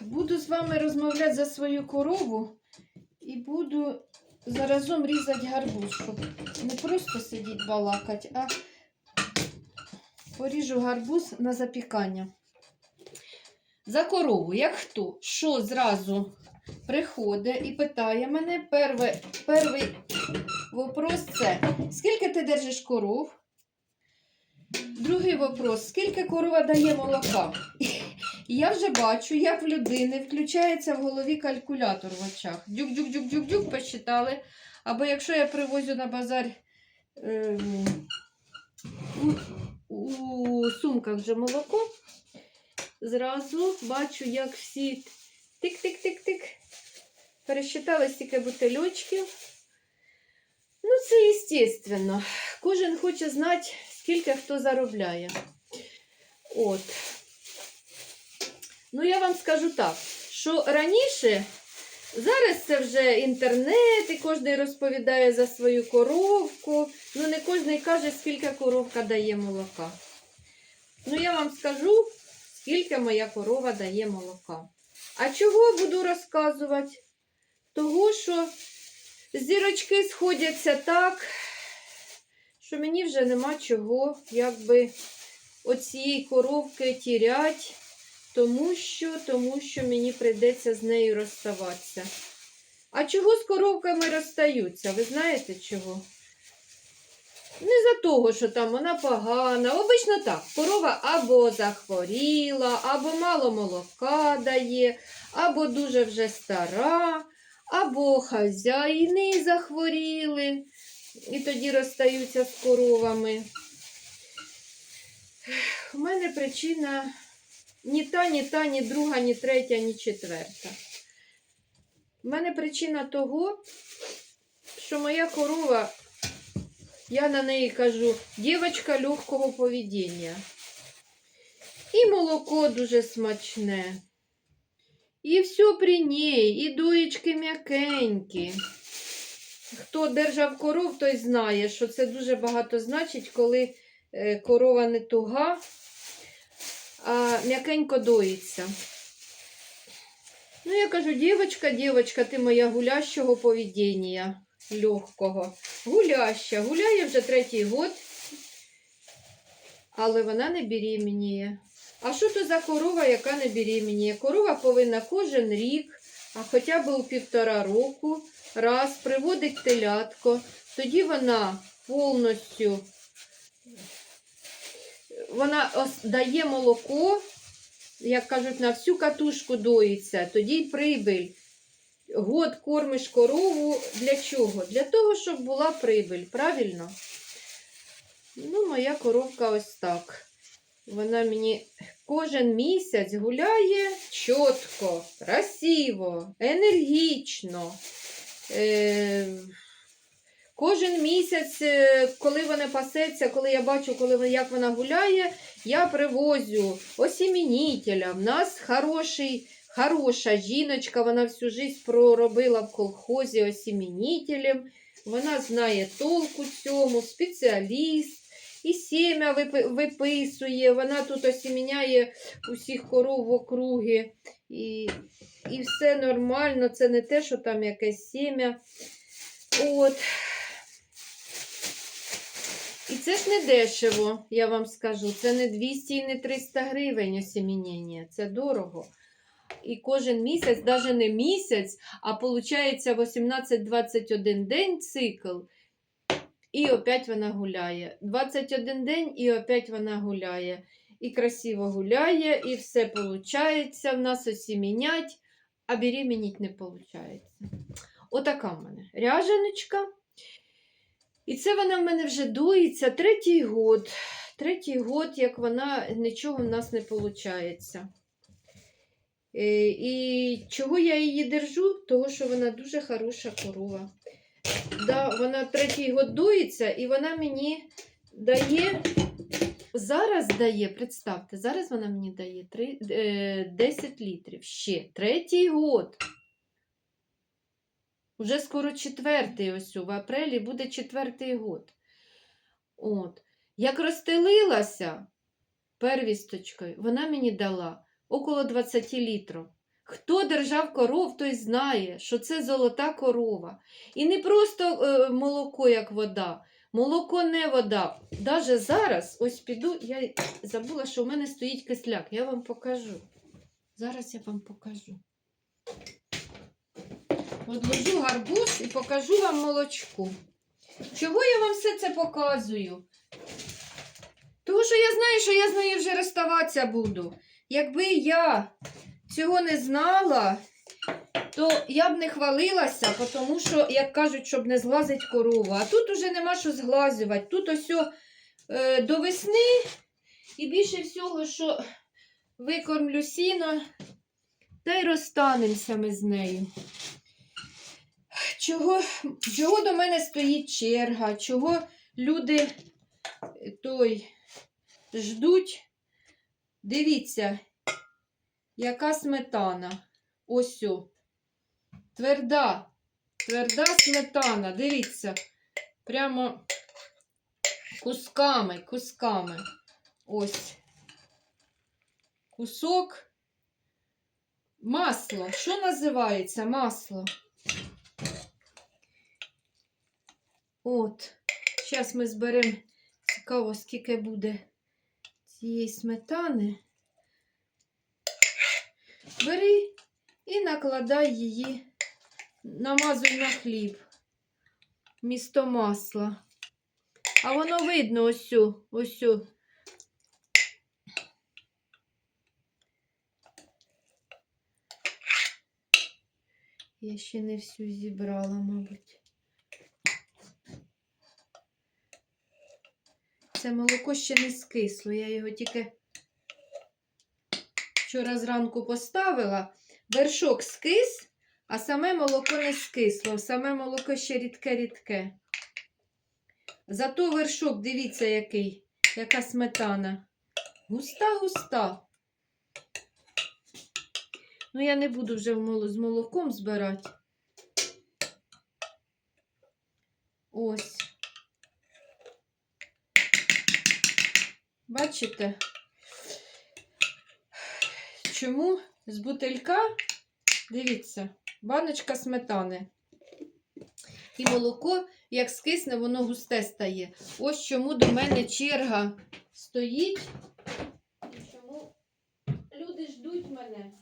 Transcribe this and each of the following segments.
Буду з вами розмовляти за свою корову і буду заразом різати гарбуз, не просто сидіти балакати, а поріжу гарбуз на запікання. За корову, як хто, що зразу приходить і питає мене, перший, перший вопрос це, скільки ти держиш коров? Другий вопрос, скільки корова дає молока? І я вже бачу, як в людини включається в голові калькулятор в очах. Дюк-дюк-дюк-дюк-дюк посчитали. Або якщо я привозю на базар ем, у, у сумках вже молоко, зразу бачу, як всі тик-тик-тик-тик. Пересчитали стільки бутильочків. Ну, це естественно. Кожен хоче знати, скільки хто заробляє. От. Ну, я вам скажу так, що раніше, зараз це вже інтернет, і кожен розповідає за свою коровку. Ну, не кожен каже, скільки коровка дає молока. Ну, я вам скажу, скільки моя корова дає молока. А чого буду розказувати? Того, що зірочки сходяться так, що мені вже нема чого, якби оцієї коровки тірять. Тому що, тому що мені прийдеться з нею розставатися. А чого з коровками розстаються? Ви знаєте чого? Не за того, що там вона погана. Обично так. Корова або захворіла, або мало молока дає, або дуже вже стара, або хазяїни захворіли. І тоді розстаються з коровами. У мене причина. Ні та, ні та, ні друга, ні третя, ні четверта. У мене причина того, що моя корова, я на неї кажу, дівчинка легкого поведіння. І молоко дуже смачне. І все при ній, і дуєчки м'якенькі. Хто держав коров, той знає, що це дуже багато значить, коли е, корова не туга м'якенько доїться. Ну, я кажу, дівочка, дівочка, ти моя гулящого поведіння, легкого. Гуляща, гуляє вже третій год, але вона не беременіє. А що то за корова, яка не беременіє? Корова повинна кожен рік, а хоча б у півтора року, раз приводить телятко, тоді вона повністю вона дає молоко, як кажуть, на всю катушку доїться, тоді й прибиль. Год кормиш корову для чого? Для того, щоб була прибиль, правильно? Ну, моя коровка ось так. Вона мені кожен місяць гуляє чітко, красиво, енергічно. Е- Кожен місяць, е, коли вона пасеться, коли я бачу, коли як вона гуляє, я привозю осімінітеля. В нас хороший, хороша жіночка, вона всю життя проробила в колхозі осімінітелем. Вона знає толку цьому, спеціаліст. І сім'я виписує, вона тут осіміняє усіх коров в округи. І, і все нормально, це не те, що там якесь сім'я. От. І це ж не дешево, я вам скажу. Це не 200 і не 300 гривень осімінення. Це дорого. І кожен місяць, навіть не місяць, а виходить 18-21 день цикл. І опять вона гуляє. 21 день і опять вона гуляє. І красиво гуляє, і все виходить. В нас осімінять, а беременіть не виходить. Отака в мене ряженочка. І це вона в мене вже дується третій год. Третій год, як вона нічого в нас не виходить. І чого я її держу? Того, що вона дуже хороша корова. Да, вона третій год дується, і вона мені дає. Зараз дає, представте, зараз вона мені дає 3, е, 10 літрів. Ще третій год. Уже скоро четвертий ось в апрелі буде четвертий год. От. Як розстелилася первісточкою, вона мені дала около 20 літрів. Хто держав коров, той знає, що це золота корова. І не просто е, молоко, як вода. Молоко не вода. Даже зараз, ось піду, я забула, що в мене стоїть кисляк. Я вам покажу. Зараз я вам покажу. Одложу гарбуз і покажу вам молочку. Чого я вам все це показую? Тому що я знаю, що я з нею вже розставатися буду. Якби я цього не знала, то я б не хвалилася, тому що, як кажуть, щоб не зглазить корову. А тут уже нема що зглазувати. Тут ось е, до весни і більше всього, що викормлю сіно, та й розстанемося ми з нею. Чого, чого до мене стоїть черга? Чого люди е, той ждуть? Дивіться, яка сметана. Ось. о. Тверда, тверда сметана. Дивіться. Прямо кусками, кусками. Ось. Кусок. Масло. Що називається масло? От. Зараз ми зберемо цікаво, скільки буде цієї сметани. Бери і накладай її, намазуй на хліб. Місто масла. А воно видно ось, сю, ось. сю. Я ще не всю зібрала, мабуть. Це молоко ще не скисло. Я його тільки вчора зранку поставила. Вершок скис, а саме молоко не скисло. Саме молоко ще рідке-рідке. Зато вершок, дивіться, який, яка сметана. Густа-густа. Ну, я не буду вже з молоком збирати. Ось. Бачите? Чому з бутилька, дивіться, баночка сметани. І молоко, як скисне, воно густе стає. Ось чому до мене черга стоїть. І чому люди ждуть мене.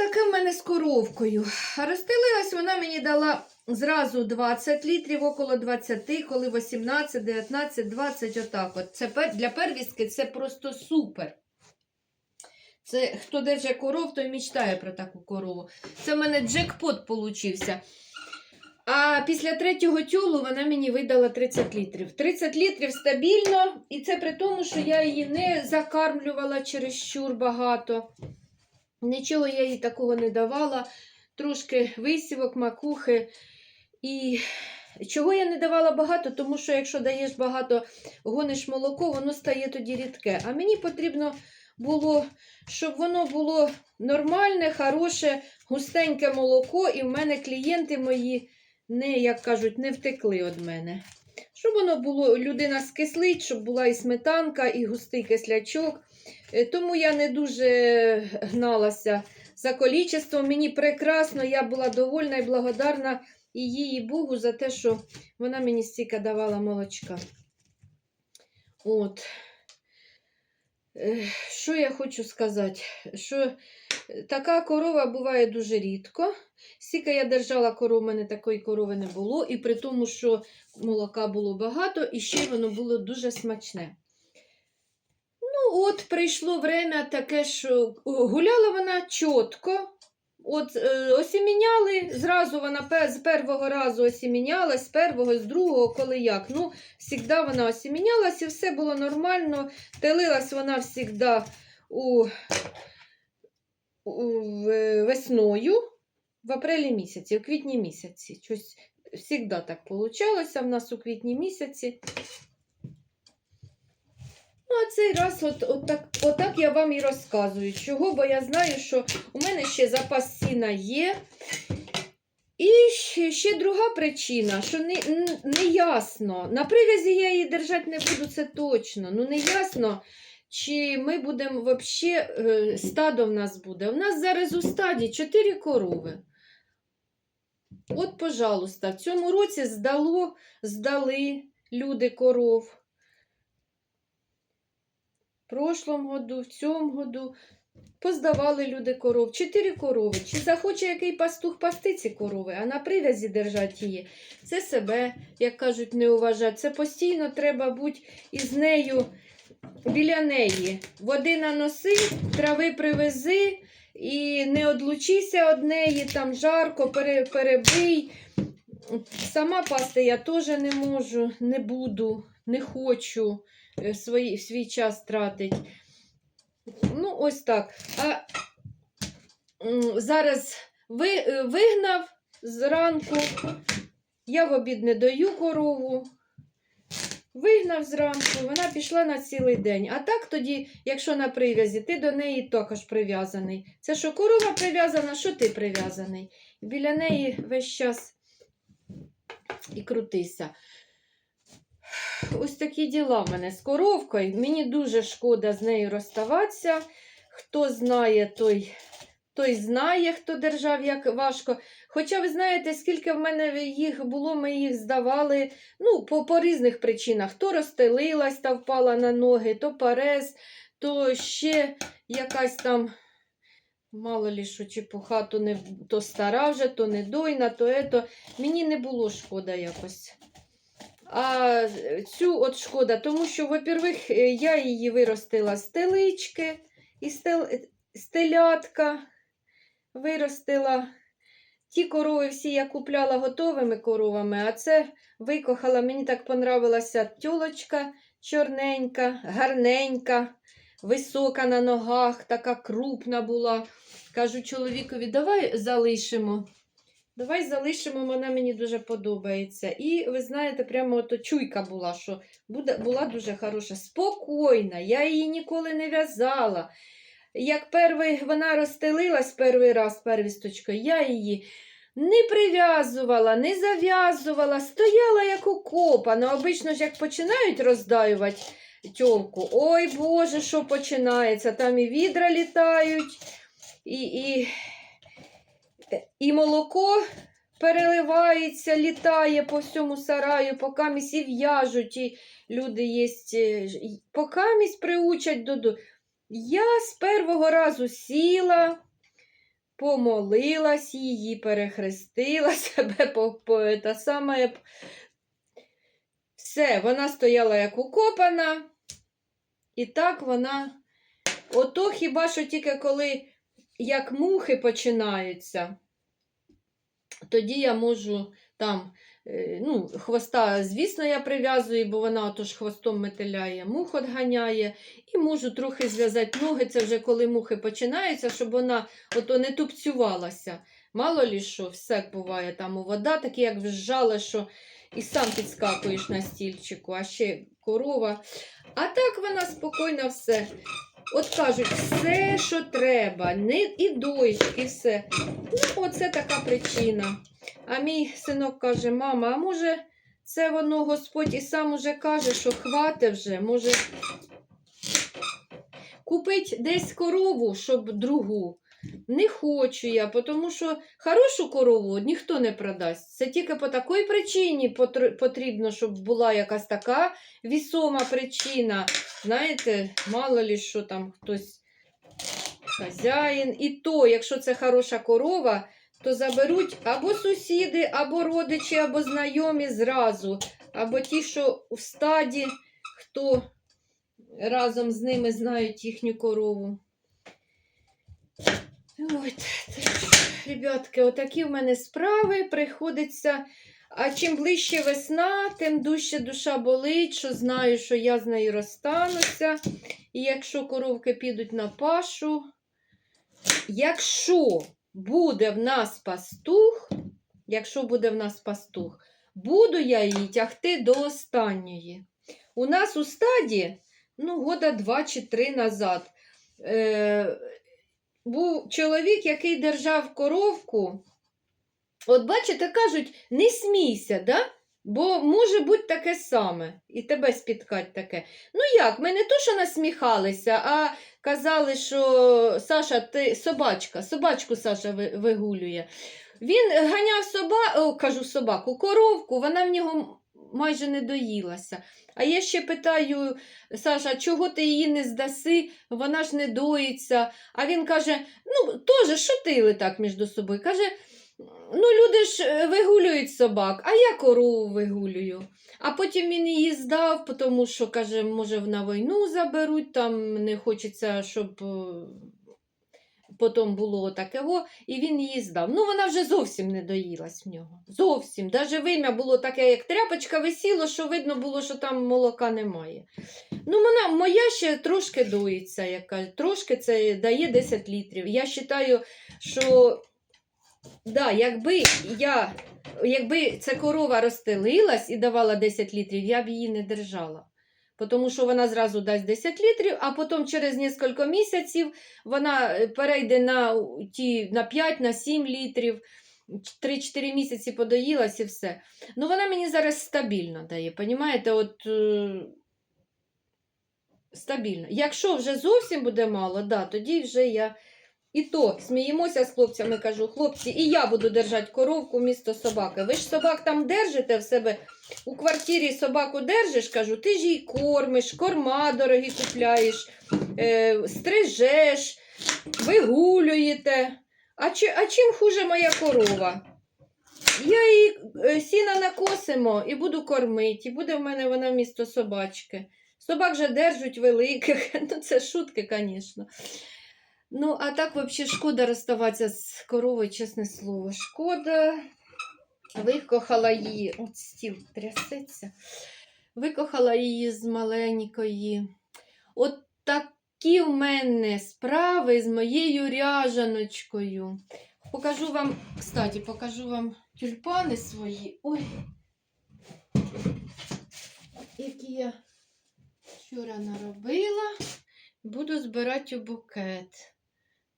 Таке в мене з коровкою. Розстелилась вона мені дала зразу 20 літрів, около 20, коли 18, 19, 20, отак. От. Це для первістки це просто супер. Це хто держить коров, той мечтає про таку корову. Це в мене джекпот получився. А після третього тюлу вона мені видала 30 літрів. 30 літрів стабільно, і це при тому, що я її не закармлювала чересчур багато. Нічого я їй такого не давала. Трошки висівок, макухи. І чого я не давала багато, тому що якщо даєш багато, гониш молоко, воно стає тоді рідке. А мені потрібно було, щоб воно було нормальне, хороше, густеньке молоко, і в мене клієнти мої не, як кажуть, не втекли від мене. Щоб воно було, людина скислить, щоб була і сметанка, і густий кислячок. Е, Тому я не дуже гналася за количеством. Мені прекрасно, я була довольна і благодарна і їй і Богу за те, що вона мені стільки давала молочка. От. Е, Що я хочу сказати? Що е, така корова буває дуже рідко. Скільки я держала корову, в мене такої корови не було. І при тому, що молока було багато, і ще воно було дуже смачне. От прийшло время таке, що гуляла вона чітко. От е, осіміняли, зразу вона з першого разу осімінялась, з першого, з другого, коли як. Ну, завжди вона осімінялась і все було нормально. Телилась вона завжди у, у, в- весною, в апрелі місяці, у квітні місяці. Щось завжди так вийшло в нас у квітні місяці. Ну, а цей раз от, от, так, отак я вам і розказую. Чого? Бо я знаю, що у мене ще запас сіна є. І ще, ще друга причина, що не, не ясно. На привязі я її держати не буду, це точно. Ну не ясно, чи ми будемо взагалі, стадо в нас буде. У нас зараз у стаді 4 корови. От, пожалуйста, в цьому році здало, здали люди коров. Прошлому году, в цьому году поздавали люди коров. Чотири корови. Чи захоче який пастух пасти ці корови, а на привязі держати її. Це себе, як кажуть, не уважати. Це постійно треба бути із нею біля неї. Води наноси, трави привези і не одлучися від неї, там жарко, пере, перебий. Сама пасти я теж не можу, не буду, не хочу е, свій, свій час тратити. Ну, ось так. А зараз ви, е, вигнав зранку. Я в обід не даю корову. Вигнав зранку, вона пішла на цілий день. А так тоді, якщо на прив'язі, ти до неї також прив'язаний. Це що корова прив'язана, що ти прив'язаний. Біля неї весь час і крутися. Ось такі діла в мене з коровкою. Мені дуже шкода з нею розставатися. Хто знає, той, той знає, хто держав, як важко. Хоча ви знаєте, скільки в мене їх було, ми їх здавали ну, по, по різних причинах. То розстелилась та впала на ноги, то парез, то ще якась там. Мало лі що чепуха, то, не, то стара вже, то недойна, то ето. Мені не було шкода якось. А цю от шкода, тому що, во-первых, е, я її виростила з телички, і стел, стелятка виростила. Ті корови всі я купляла готовими коровами, а це викохала. Мені так понравилася тьолочка чорненька, гарненька, висока на ногах, така крупна була. Кажу чоловікові, давай залишимо. Давай залишимо, вона мені дуже подобається. І ви знаєте, прямо ото чуйка була, що буде, була дуже хороша, спокійна. Я її ніколи не в'язала. Як перший, вона розстелилась перший раз первісточкою, я її не прив'язувала, не зав'язувала, стояла як укопана. Обично ж як починають роздаювати тьолку, ой Боже, що починається? Там і відра літають, і, і, і молоко переливається, літає по всьому сараю, поки місь і в'яжуть, і люди є, поки місь приучать до. Я з першого разу сіла, помолилась її, перехрестила себе по, по та саме. Все, вона стояла як укопана, і так вона. Ото хіба що тільки коли як мухи починаються, тоді я можу там, е, ну, хвоста, звісно, я прив'язую, бо вона отож хвостом метеляє, мух отганяє, і можу трохи зв'язати ноги. Це вже коли мухи починаються, щоб вона ото не тупцювалася. Мало лі що, все буває там у вода, таке як вжала, що і сам підскакуєш на стільчику, а ще корова. А так вона спокійно все. От кажуть, все, що треба, не, і дочки, все. Ну, оце така причина. А мій синок каже: мама, а може, це воно Господь і сам уже каже, що хвате вже, може купить десь корову, щоб другу. Не хочу я, тому що хорошу корову ніхто не продасть. Це тільки по такій причині потрібно, щоб була якась така вісома причина. Знаєте, мало ли що там хтось хазяїн. І то, якщо це хороша корова, то заберуть або сусіди, або родичі, або знайомі зразу, або ті, що в стаді, хто разом з ними знають їхню корову. Ребятки, отакі в мене справи приходиться. А чим ближче весна, тим дужче душа болить, що знаю, що я з нею розстануся. І якщо коровки підуть на пашу, якщо буде в нас пастух, якщо буде в нас пастух, буду я її тягти до останньої. У нас у стаді, ну, года два чи три назад, е, був чоловік, який держав коровку От бачите, кажуть, не смійся, да? бо може бути таке саме, і тебе спіткать таке. Ну як, ми не то, що насміхалися, а казали, що Саша, ти собачка, собачку Саша вигулює. Він ганяв соба... Кажу, собаку, коровку, вона в нього майже не доїлася. А я ще питаю, Саша, чого ти її не здаси? Вона ж не доїться. А він каже: ну, теж шутили так між собою. Каже, ну, люди ж е, вигулюють собак, а я корову вигулюю. А потім він її здав, тому що, каже, може, на війну заберуть, там не хочеться, щоб е, потім було таке. О, і він її здав. Ну, вона вже зовсім не доїлась в нього. Зовсім. Даже вим'я було таке, як тряпочка висіло, що видно було, що там молока немає. Ну, вона моя ще трошки доїться, як кажуть. Трошки це дає 10 літрів. Я вважаю, що да, якби я. Якби ця корова розстелилась і давала 10 літрів, я б її не держала. Тому що вона зразу дасть 10 літрів, а потім через кілька місяців вона е, перейде на, ті, на 5, на 7 літрів. 3-4 місяці подоїлась і все. Ну, вона мені зараз стабільно дає, понімаєте? От, е, стабільно. Якщо вже зовсім буде мало, да, тоді вже я. І то сміємося з хлопцями, кажу, хлопці, і я буду держати коровку місто собаки. Ви ж собак там держите в себе у квартирі собаку держиш, кажу, ти ж її кормиш, корма дорогі купляєш, е, стрижеш, вигулюєте. А, чи, а чим хуже моя корова? Я її е, сіна накосимо і буду кормити, і буде в мене вона місто собачки. Собак же держать великих. Ну, це шутки, звісно. Ну, а так, взагалі, шкода розставатися з коровою, чесне слово. Шкода. Викохала її. От стіл трясеться. Викохала її з маленької. От такі в мене справи з моєю ряжаночкою. Покажу вам, кстати, покажу вам тюльпани свої. Ой. Які я вчора наробила. Буду збирати у букет.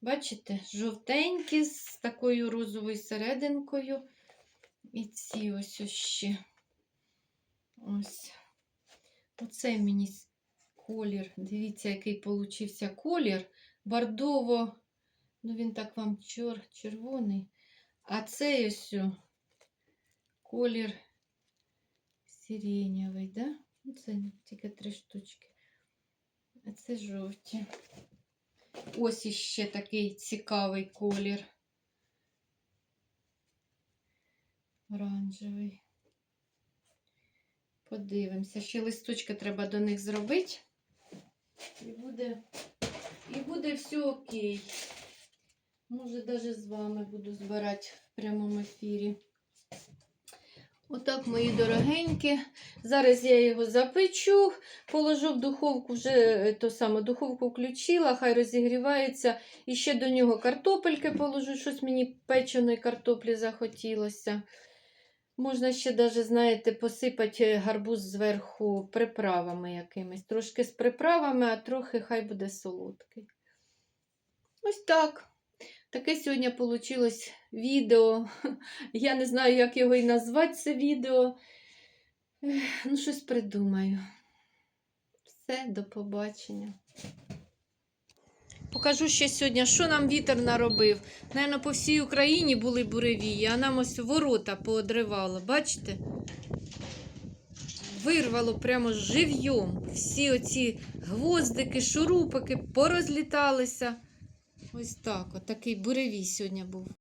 Бачите, жовтенькі з такою розовою серединкою. І ці ось ось ще. Ось. Оцей мені колір. Дивіться, який получився колір. Бордово. Ну, він так вам чор, червоний. А цей ось колір сиренєвий, да? Ну, Це тільки три штучки. А це жовті. Ось іще такий цікавий колір. Оранжевий. Подивимося. Ще листочки треба до них зробити. І буде, і буде все окей. Може, навіть з вами буду збирати в прямому ефірі. Отак, мої дорогенькі. Зараз я його запечу, положу в духовку, вже е, то саме духовку включила, хай розігрівається. І ще до нього картопельки положу, щось мені печеної картоплі захотілося. Можна ще, даже, знаєте, посипати гарбуз зверху приправами якимись. Трошки з приправами, а трохи хай буде солодкий. Ось так. Таке сьогодні вийшло відео. Я не знаю, як його і назвати це відео. Ну, щось придумаю. Все, до побачення. Покажу ще сьогодні, що нам вітер наробив. Наверно, по всій Україні були буревії, а нам ось ворота поодривало. Бачите? Вирвало прямо живьом. Всі оці гвоздики, шурупики порозліталися. Ось так, от такий буревій сьогодні був.